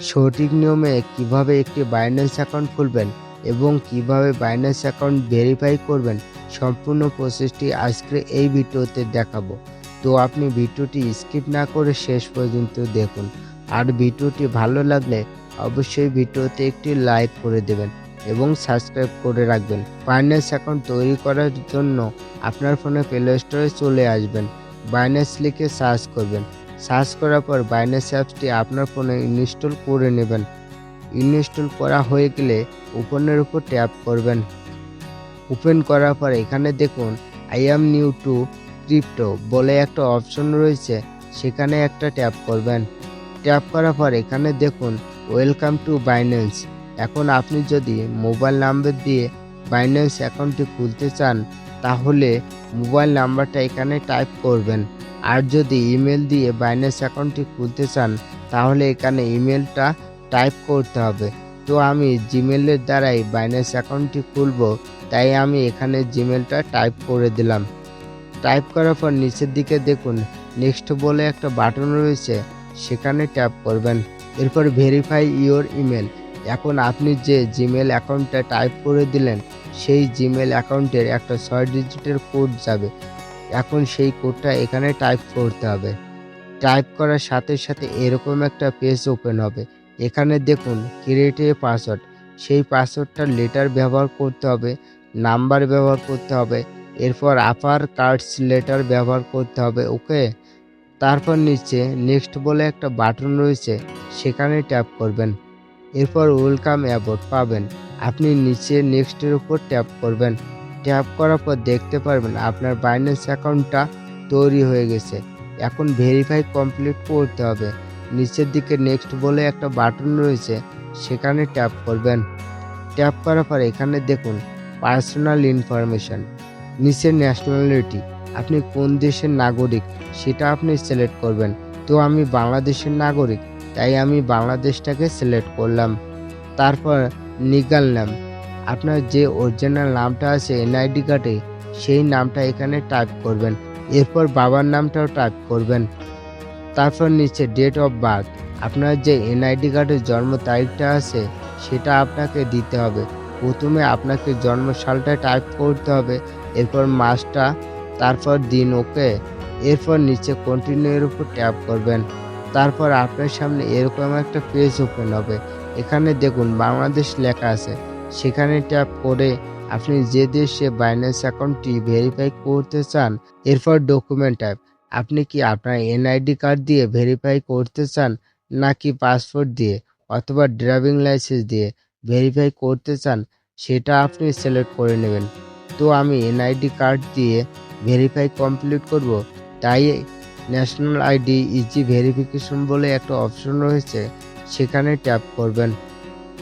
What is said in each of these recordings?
সঠিক নিয়মে কীভাবে একটি বাইন্যান্স অ্যাকাউন্ট খুলবেন এবং কীভাবে বাইন্যান্স অ্যাকাউন্ট ভেরিফাই করবেন সম্পূর্ণ প্রসেসটি আজকে এই ভিডিওতে দেখাবো। তো আপনি ভিডিওটি স্কিপ না করে শেষ পর্যন্ত দেখুন। আর ভিডিওটি ভালো লাগলে অবশ্যই ভিডিওতে একটি লাইক করে দেবেন এবং সাবস্ক্রাইব করে রাখবেন। বাইন্যান্স অ্যাকাউন্ট তৈরি করার জন্য আপনার ফোনে প্লে স্টোরে চলে আসবেন। বাইন্যান্স লিখে সার্চ করবেন। সার্চ করার পর বাইন্যান্স অ্যাপসটি আপনার ফোনে ইনস্টল করে নেবেন। ইনস্টল করা হয়ে গেলে ওপেনের উপর ট্যাপ করবেন। ওপেন করার পর এখানে দেখুন I am new to crypto বলে একটা অপশন রয়েছে, সেখানে একটা ট্যাপ করবেন। ট্যাপ করার পর এখানে দেখুন ওয়েলকাম টু বাইন্যান্স এখন আপনি যদি মোবাইল নাম্বার দিয়ে বাইন্যান্স অ্যাকাউন্টটি খুলতে চান, তাহলে মোবাইল নাম্বারটা এখানে টাইপ করবেন। আর যদি ইমেল দিয়ে বাইন্যান্স অ্যাকাউন্টটি খুলতে চান, তাহলে এখানে ইমেলটা টাইপ করতে হবে। তো আমি জিমেলের দ্বারাই বাইন্যান্স অ্যাকাউন্টটি খুলব, তাই আমি এখানে জিমেলটা টাইপ করে দিলাম। টাইপ করার পর নিচের দিকে দেখুন নেক্সট বলে একটা বাটন রয়েছে, সেখানে ট্যাপ করবেন। এরপর ভেরিফাই ইওর ইমেল এখন আপনি যে জিমেল অ্যাকাউন্টটা টাইপ করে দিলেন, সেই জিমেল অ্যাকাউন্টের একটা ছয় ডিজিটের কোড যাবে। এখন সেই কোডটা এখানে টাইপ করতে হবে। টাইপ করার সাথে সাথে এরকম একটা পেজ ওপেন হবে। এখানে দেখুন ক্রিয়েট পাসওয়ার্ড সেই পাসওয়ার্ডটা লেটার ব্যবহার করতে হবে নাম্বার ব্যবহার করতে হবে, এরপর আপার কার্ডস লেটার ব্যবহার করতে হবে ওকে তারপর নিচে নেক্সট বলে একটা বাটন রয়েছে, সেখানে ট্যাপ করবেন। এরপর ওয়েলকাম অ্যাবোর্ড পাবেন। আপনি নিচে নেক্সটের উপর ট্যাপ করবেন। ট্যাপ করার পর দেখতে পারবেন আপনার বাইন্যান্স অ্যাকাউন্টটা তৈরি হয়ে গেছে। এখন ভেরিফাই কমপ্লিট করতে হবে। নিচের দিকে নেক্সট বলে একটা বাটন রয়েছে, সেখানে ট্যাপ করবেন। ট্যাপ করার পর এখানে দেখুন পার্সোনাল ইনফরমেশন নিচের ন্যাশনালিটি আপনি কোন দেশের নাগরিক সেটা আপনি সিলেক্ট করবেন। তো আমি বাংলাদেশের নাগরিক, তাই আমি বাংলাদেশটাকে সিলেক্ট করলাম। তারপর নিগাল নাম আপনার যে অরিজিনাল নামটা আছে এনআইডি কার্ডে সেই নামটা এখানে টাইপ করবেন। এরপর বাবার নামটাও টাইপ করবেন। তারপর নিচে ডেট অফ বার্থ আপনার যে এনআইডি কার্ডের জন্ম তারিখটা আছে, সেটা আপনাকে দিতে হবে। প্রথমে আপনাকে জন্ম সালটা টাইপ করতে হবে, এরপর মাসটা, তারপর দিন, ওকে? এরপর নিচে কন্টিনিউ এর উপর ট্যাপ করবেন। তারপর আপনার সামনে এরকম একটা পেজ ওপেন হবে। এখানে দেখুন, বাংলাদেশ লেখা আছে। সেখানে ট্যাপ করে আপনি যে দেশে বাইন্যান্স অ্যাকাউন্টটি ভেরিফাই করতে চান, এরপর ডকুমেন্ট টাইপ আপনি কি আপনার এনআইডি কার্ড দিয়ে ভেরিফাই করতে চান, নাকি পাসপোর্ট দিয়ে অথবা ড্রাইভিং লাইসেন্স দিয়ে ভেরিফাই করতে চান, সেটা আপনি সিলেক্ট করে নেবেন। তো আমি এনআইডি কার্ড দিয়ে ভেরিফাই কমপ্লিট করব, তাই ন্যাশনাল আইডি ইজি ভেরিফিকেশন বলে একটা অপশন রয়েছে, সেখানে ট্যাপ করবেন।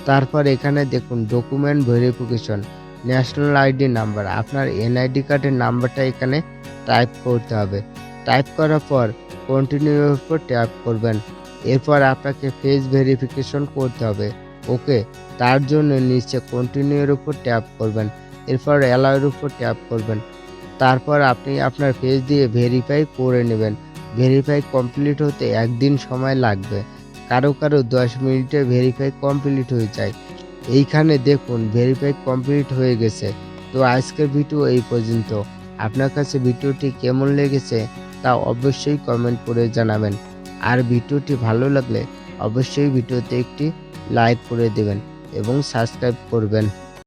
তারপর এখানে দেখুন document verification national ID number আপনার এনআইডি কার্ডের নাম্বারটা এখানে টাইপ করতে হবে। টাইপ করার পর কন্টিনিউর উপর ট্যাপ করবেন। এরপর আপনাকে ফেস ভেরিফিকেশন করতে হবে। ওকে তার জন্য নিচে কন্টিনিউর উপর ট্যাপ করবেন। এরপর অ্যালাউর উপর ট্যাপ করবেন। তারপর আপনি আপনার ফেস দিয়ে ভেরিফাই করে নেবেন। ভেরিফাই কমপ্লিট হতে একদিন সময় লাগবে। কারও কারও দশ মিনিটে ভেরিফাই কমপ্লিট হয়ে যায়। এইখানে দেখুন ভেরিফাই কমপ্লিট হয়ে গেছে। তো আজকের ভিডিও এই পর্যন্ত। আপনার কাছে ভিডিওটি কেমন লেগেছে তা অবশ্যই কমেন্ট করে জানাবেন। আর ভিডিওটি ভালো লাগলে অবশ্যই ভিডিওতে একটি লাইক করে দেবেন এবং সাবস্ক্রাইব করবেন।